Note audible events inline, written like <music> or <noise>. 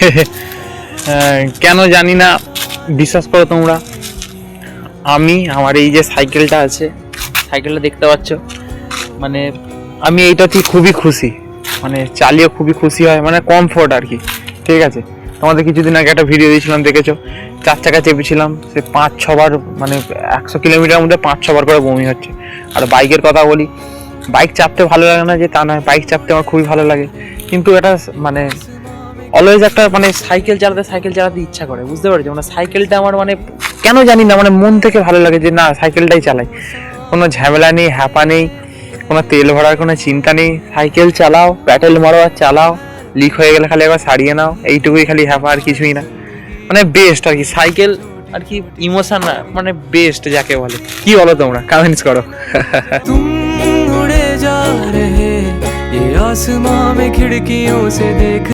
<laughs> কেন জানি না, বিশ্বাস করো তোমরা। আমি, আমার এই যে সাইকেলটা আছে, সাইকেলটা দেখতে পাচ্ছ মানে আমি এইটাতে খুবই খুশি। মানে চালিয়ে খুবই খুশি হয় মানে কমফোর্ট আর কি। ঠিক আছে? তোমাদের কিছুদিন আগে একটা ভিডিও দিয়েছিলাম, দেখেছ? চার চাকা চেপেছিলাম, সে পাঁচ ছবার মানে একশো কিলোমিটার মধ্যে পাঁচ ছবার করে বমি হচ্ছে। আর বাইকের কথা বলি, বাইক চাপতে ভালো লাগে না যে তা নয়, বাইক চাপতে আমার খুবই ভালো লাগে। কিন্তু এটা মানে অলওয়েজ একটা মানে সাইকেল চালাতে সাইকেল চালাতে ইচ্ছা করে বুঝতে পারছো মানে সাইকেলটা আমার মানে কেন জানি না মানে মন থেকে ভালো লাগে যে না সাইকেলটাই চালাই কোনো ঝামেলা নেই হ্যাপা নেই কোনো তেল ভরার কোনো চিন্তা নেই সাইকেল চালাও প্যাটেল মারো আর চালাও লিক হয়ে গেলে খালি একবার সারিয়ে নাও এইটুকুই খালি হ্যাপা আর কিছুই না মানে বেস্ট আর কি সাইকেল আর কি ইমোশন মানে বেস্ট যাকে বলে কি বলো তোমরা কমেন্টস করো तुम उड़े जा रहे ये आसमां में खिड़कियों से देख